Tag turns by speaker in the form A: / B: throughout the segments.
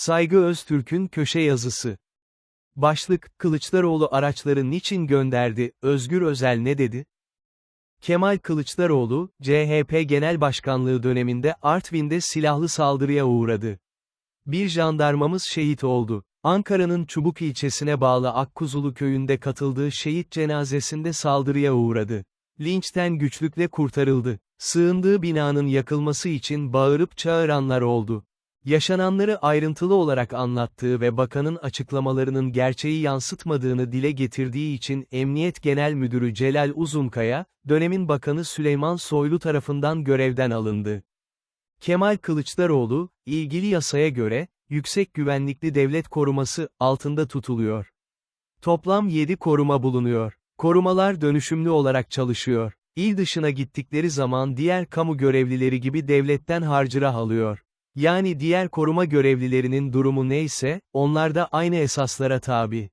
A: Saygı Öztürk'ün köşe yazısı. Başlık, Kılıçdaroğlu araçları niçin gönderdi, Özgür Özel ne dedi? Kemal Kılıçdaroğlu, CHP Genel Başkanlığı döneminde Artvin'de silahlı saldırıya uğradı. Bir jandarmamız şehit oldu. Ankara'nın Çubuk ilçesine bağlı Akkuzulu köyünde katıldığı şehit cenazesinde saldırıya uğradı. Linçten güçlükle kurtarıldı. Sığındığı binanın yakılması için bağırıp çağıranlar oldu. Yaşananları ayrıntılı olarak anlattığı ve bakanın açıklamalarının gerçeği yansıtmadığını dile getirdiği için Emniyet Genel Müdürü Celal Uzunkaya, dönemin bakanı Süleyman Soylu tarafından görevden alındı. Kemal Kılıçdaroğlu, ilgili yasaya göre, yüksek güvenlikli devlet koruması altında tutuluyor. Toplam 7 koruma bulunuyor. Korumalar dönüşümlü olarak çalışıyor. İl dışına gittikleri zaman diğer kamu görevlileri gibi devletten harcırah alıyor. Yani diğer koruma görevlilerinin durumu neyse, onlar da aynı esaslara tabi.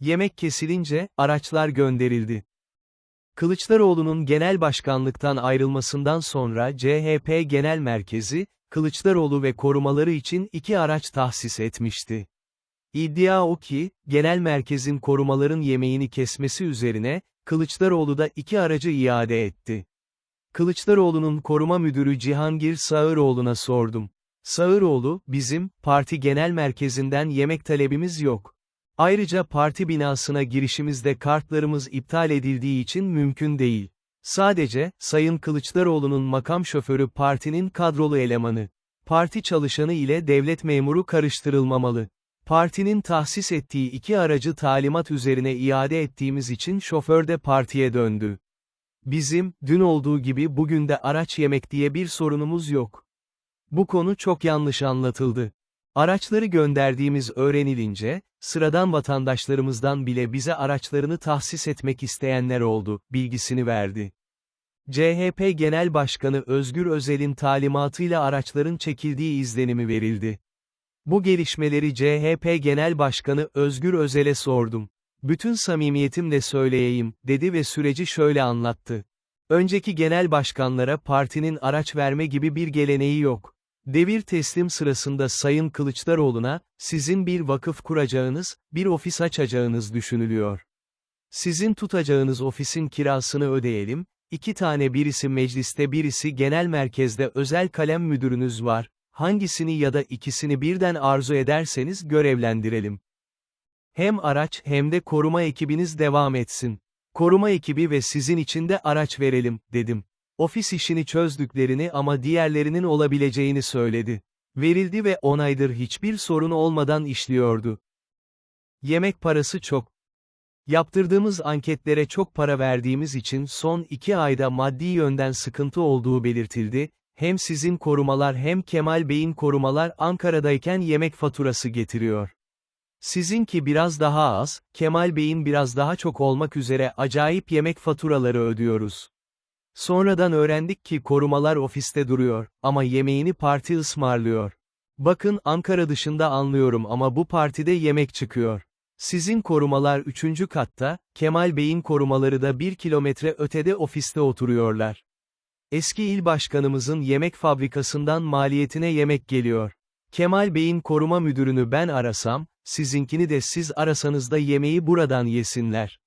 A: Yemek kesilince, araçlar gönderildi. Kılıçdaroğlu'nun genel başkanlıktan ayrılmasından sonra CHP Genel Merkezi, Kılıçdaroğlu ve korumaları için iki araç tahsis etmişti. İddia o ki, genel merkezin korumaların yemeğini kesmesi üzerine, Kılıçdaroğlu da iki aracı iade etti. Kılıçdaroğlu'nun koruma müdürü Cihangir Sağıroğlu'na sordum. Sağıroğlu, bizim, parti genel merkezinden yemek talebimiz yok. Ayrıca parti binasına girişimizde kartlarımız iptal edildiği için mümkün değil. Sadece, Sayın Kılıçdaroğlu'nun makam şoförü partinin kadrolu elemanı. Parti çalışanı ile devlet memuru karıştırılmamalı. Partinin tahsis ettiği iki aracı talimat üzerine iade ettiğimiz için şoför de partiye döndü. Bizim, dün olduğu gibi bugün de araç yemek diye bir sorunumuz yok. Bu konu çok yanlış anlatıldı. Araçları gönderdiğimiz öğrenilince, sıradan vatandaşlarımızdan bile bize araçlarını tahsis etmek isteyenler oldu, bilgisini verdi. CHP Genel Başkanı Özgür Özel'in talimatıyla araçların çekildiği izlenimi verildi. Bu gelişmeleri CHP Genel Başkanı Özgür Özel'e sordum. Bütün samimiyetimle söyleyeyim, dedi ve süreci şöyle anlattı. Önceki genel başkanlara partinin araç verme gibi bir geleneği yok. Devir teslim sırasında Sayın Kılıçdaroğlu'na, sizin bir vakıf kuracağınız, bir ofis açacağınız düşünülüyor. Sizin tutacağınız ofisin kirasını ödeyelim, iki tane birisi mecliste birisi genel merkezde özel kalem müdürünüz var, hangisini ya da ikisini birden arzu ederseniz görevlendirelim. Hem araç hem de koruma ekibiniz devam etsin. Koruma ekibi ve sizin için de araç verelim, dedim. Ofis işini çözdüklerini ama diğerlerinin olabileceğini söyledi. Verildi ve onaydır hiçbir sorun olmadan işliyordu. Yemek parası çok. Yaptırdığımız anketlere çok para verdiğimiz için son iki ayda maddi yönden sıkıntı olduğu belirtildi, hem sizin korumalar hem Kemal Bey'in korumalar Ankara'dayken yemek faturası getiriyor. Sizinki biraz daha az, Kemal Bey'in biraz daha çok olmak üzere acayip yemek faturaları ödüyoruz. Sonradan öğrendik ki korumalar ofiste duruyor, ama yemeğini parti ısmarlıyor. Bakın Ankara dışında anlıyorum ama bu partide yemek çıkıyor. Sizin korumalar üçüncü katta, Kemal Bey'in korumaları da bir kilometre ötede ofiste oturuyorlar. Eski il başkanımızın yemek fabrikasından maliyetine yemek geliyor. Kemal Bey'in koruma müdürünü ben arasam, sizinkini de siz arasanız da yemeği buradan yesinler.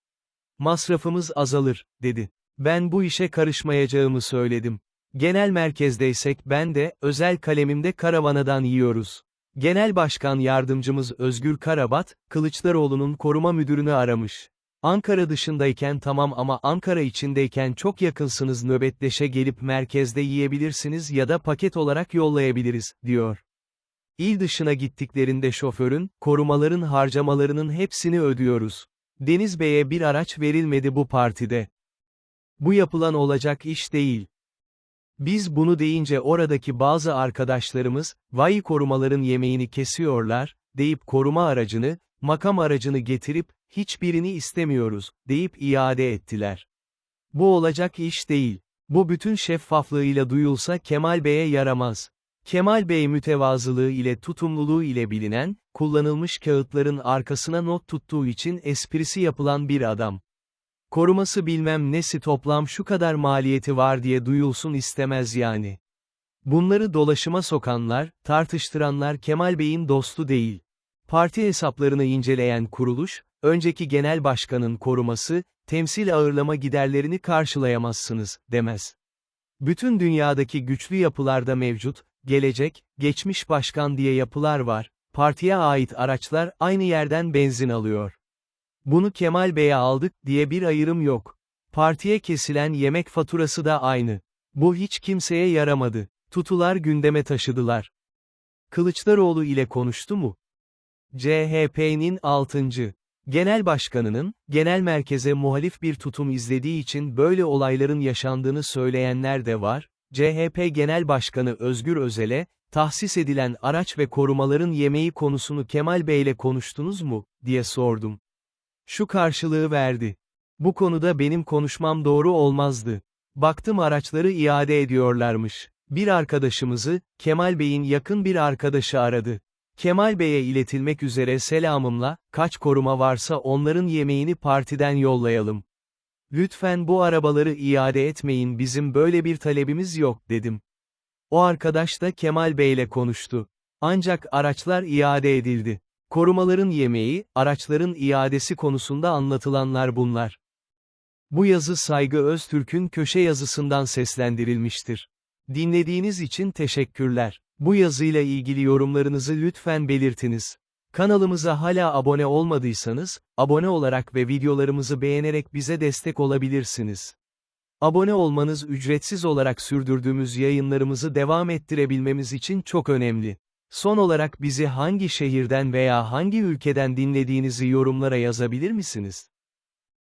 A: Masrafımız azalır, dedi. Ben bu işe karışmayacağımı söyledim. Genel merkezdeysek ben de, özel kalemimde karavanadan yiyoruz. Genel Başkan Yardımcımız Özgür Karabat, Kılıçdaroğlu'nun koruma müdürünü aramış. Ankara dışındayken tamam ama Ankara içindeyken çok yakınsınız nöbetleşe gelip merkezde yiyebilirsiniz ya da paket olarak yollayabiliriz, diyor. İl dışına gittiklerinde şoförün, korumaların harcamalarının hepsini ödüyoruz. Deniz Bey'e bir araç verilmedi bu partide. Bu yapılan olacak iş değil. Biz bunu deyince oradaki bazı arkadaşlarımız, vay korumaların yemeğini kesiyorlar, deyip koruma aracını, makam aracını getirip, hiçbirini istemiyoruz, deyip iade ettiler. Bu olacak iş değil. Bu bütün şeffaflığıyla duyulsa Kemal Bey'e yaramaz. Kemal Bey mütevazılığı ile tutumluluğu ile bilinen, kullanılmış kağıtların arkasına not tuttuğu için esprisi yapılan bir adam. Koruması bilmem nesi toplam şu kadar maliyeti var diye duyulsun istemez yani. Bunları dolaşıma sokanlar, tartıştıranlar Kemal Bey'in dostu değil. Parti hesaplarını inceleyen kuruluş, önceki genel başkanın koruması, temsil ağırlama giderlerini karşılayamazsınız, demez. Bütün dünyadaki güçlü yapılarda mevcut, gelecek, geçmiş başkan diye yapılar var, partiye ait araçlar aynı yerden benzin alıyor. Bunu Kemal Bey'e aldık diye bir ayrım yok. Partiye kesilen yemek faturası da aynı. Bu hiç kimseye yaramadı. Tutular gündeme taşıdılar. Kılıçdaroğlu ile konuştu mu? CHP'nin 6. Genel Başkanının, genel merkeze muhalif bir tutum izlediği için böyle olayların yaşandığını söyleyenler de var, CHP Genel Başkanı Özgür Özel'e, tahsis edilen araç ve korumaların yemeği konusunu Kemal Bey'le konuştunuz mu, diye sordum. Şu karşılığı verdi. Bu konuda benim konuşmam doğru olmazdı. Baktım araçları iade ediyorlarmış. Bir arkadaşımızı, Kemal Bey'in yakın bir arkadaşı aradı. Kemal Bey'e iletilmek üzere selamımla, kaç koruma varsa onların yemeğini partiden yollayalım. Lütfen bu arabaları iade etmeyin bizim böyle bir talebimiz yok, dedim. O arkadaş da Kemal Bey'le konuştu. Ancak araçlar iade edildi. Korumaların yemeği, araçların iadesi konusunda anlatılanlar bunlar. Bu yazı Saygı Öztürk'ün köşe yazısından seslendirilmiştir. Dinlediğiniz için teşekkürler. Bu yazıyla ilgili yorumlarınızı lütfen belirtiniz. Kanalımıza hala abone olmadıysanız, abone olarak ve videolarımızı beğenerek bize destek olabilirsiniz. Abone olmanız ücretsiz olarak sürdürdüğümüz yayınlarımızı devam ettirebilmemiz için çok önemli. Son olarak bizi hangi şehirden veya hangi ülkeden dinlediğinizi yorumlara yazabilir misiniz?